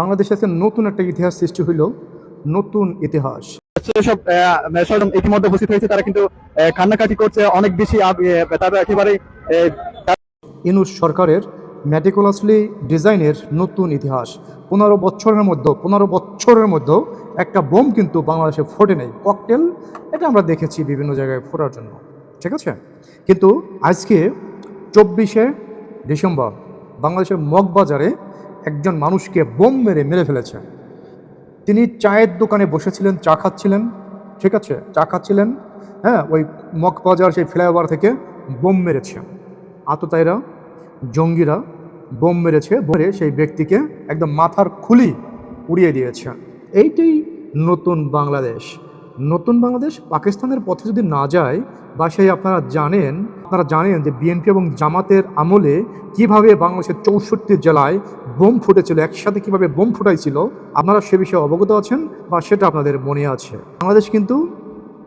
বাংলাদেশে আজকে নতুন একটা ইতিহাস সৃষ্টি হইল নতুন ইতিহাস। সেসব সরঞ্জাম ইতিমধ্যে উপস্থিত হয়েছে তারা কিন্তু কান্নাকাটি করছে অনেক বেশি তারা একেবারে ইনুস সরকারের ম্যাটিকুলাসলি ডিজাইনের নতুন ইতিহাস। পনেরো বছরের মধ্যে পনেরো বছরের মধ্যে একটা বোম কিন্তু বাংলাদেশে ফোটে নেই। ককটেল এটা আমরা দেখেছি বিভিন্ন জায়গায় ফোটার জন্য। ঠিক আছে? কিন্তু আজকে চব্বিশে ডিসেম্বর বাংলাদেশের মগবাজারে একজন মানুষকে বোম মেরে মেরে ফেলেছে। তিনি চায়ের দোকানে বসেছিলেন, চা খাচ্ছিলেন, ঠিক আছে? চা খাচ্ছিলেন হ্যাঁ? ওই মগবাজার সেই ফ্লাইওভার থেকে বোম মেরেছে। আততায়ীরা, জঙ্গিরা বোম মেরেছে ভরে সেই ব্যক্তিকে একদম মাথার খুলি উড়িয়ে দিয়েছে। এইটাই নতুন বাংলাদেশ। নতুন বাংলাদেশ পাকিস্তানের পথে যদি না যায়, বা সেই আপনারা জানেন আপনারা জানেন যে বিএনপি এবং জামাতের আমলে কীভাবে বাংলাদেশের চৌষট্টি জেলায় বোম ফুটেছিল, একসাথে কীভাবে বোম ফুটাইছিল, আপনারা সে বিষয়ে অবগত আছেন, বা সেটা আপনাদের মনে আছে। বাংলাদেশ কিন্তু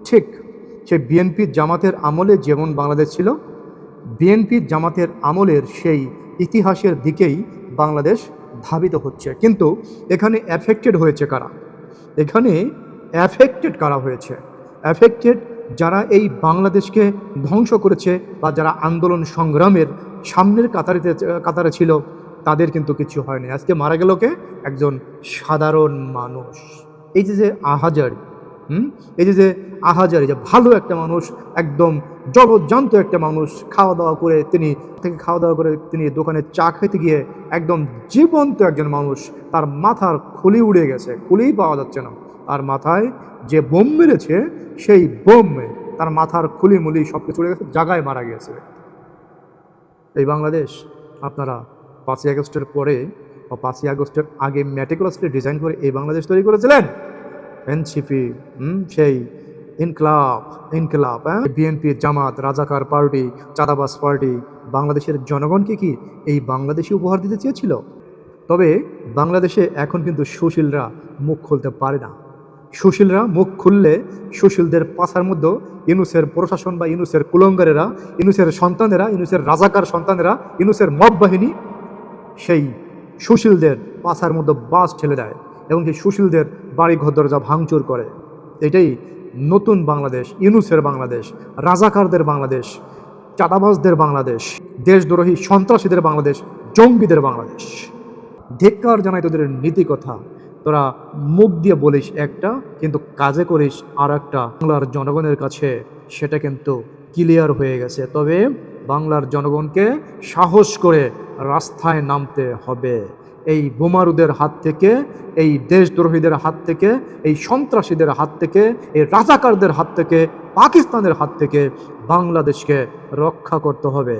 ঠিক সে বিএনপি জামাতের আমলে যেমন বাংলাদেশ ছিল, বিএনপি জামাতের আমলের সেই ইতিহাসের দিকেই বাংলাদেশ ধাবিত হচ্ছে। কিন্তু এখানে অ্যাফেক্টেড হয়েছে কারা? এখানে অ্যাফেক্টেড কারা হয়েছে? অ্যাফেক্টেড যারা এই বাংলাদেশকে ধ্বংস করেছে বা যারা আন্দোলন সংগ্রামের সামনের কাতারিতে, কাতারে ছিল, তাদের কিন্তু কিছু হয়নি। আজকে মারা গেল কে? একজন সাধারণ মানুষ। এই যে যে আহাজারি, হুম? এই যে যে আহাজারি, যে ভালো একটা মানুষ, একদম জলজান্ত একটা মানুষ, খাওয়া দাওয়া করে তিনি, থেকে খাওয়া দাওয়া করে তিনি দোকানে চা খেতে গিয়ে একদম জীবন্ত একজন মানুষ, তার মাথার খুলি উড়ে গেছে। খুলিই পাওয়া যাচ্ছে না। তার মাথায় যে বোম মেরেছে, সেই বোম তার মাথার খুলি মুলি সব কিছু উড়ে গেছে, জায়গায় মারা গেছে এই বাংলাদেশ, আপনারা পাঁচই আগস্টের পরে বা পাঁচই আগস্টের আগে ম্যাটিকুলাসলি ডিজাইন করে এই বাংলাদেশ তৈরি করেছিলেন? এনসিপি সেই ইনকলাব ইনকলাব হ্যাঁ? বিএনপি জামাত, রাজাকার পার্টি চাঁদাবাস পার্টি, বাংলাদেশের জনগণকে কি এই বাংলাদেশি উপহার দিতে চেয়েছিল? তবে বাংলাদেশে এখন কিন্তু সুশীলরা মুখ খুলতে পারে না। সুশীলরা মুখ খুললে সুশীলদের পাশার মধ্যে ইনুসের প্রশাসন বা ইনুসের কুলঙ্গারেরা ইনুসের সন্তানেরা ইনুসের রাজাকার সন্তানেরা ইনুসের মব বাহিনী সেই সুশীলদের পাশার মধ্যে বাস ঠেলে দেয় এবং সেই সুশীলদের বাড়ি ঘর দরজা ভাঙচুর করে। এটাই নতুন বাংলাদেশ ইনুসের বাংলাদেশ, রাজাকারদের বাংলাদেশ, চাঁদাবাজদের বাংলাদেশ, দেশদ্রোহী, সন্ত্রাসীদের বাংলাদেশ, জঙ্গিদের বাংলাদেশ। ধিক্কার জানাই তোদের নীতি কথা তোরা মুখ দিয়ে বলিস একটা, কিন্তু কাজে করিস আর একটা বাংলার জনগণের কাছে সেটা কিন্তু ক্লিয়ার হয়ে গেছে। তবে বাংলার জনগণকে সাহস করে রাস্তায় নামতে হবে। এই বোমারুদের হাত থেকে, এই দেশদ্রোহীদের হাত থেকে, এই সন্ত্রাসীদের হাত থেকে, এই রাজাকারদের হাত থেকে, পাকিস্তানের হাত থেকে বাংলাদেশকে রক্ষা করতে হবে।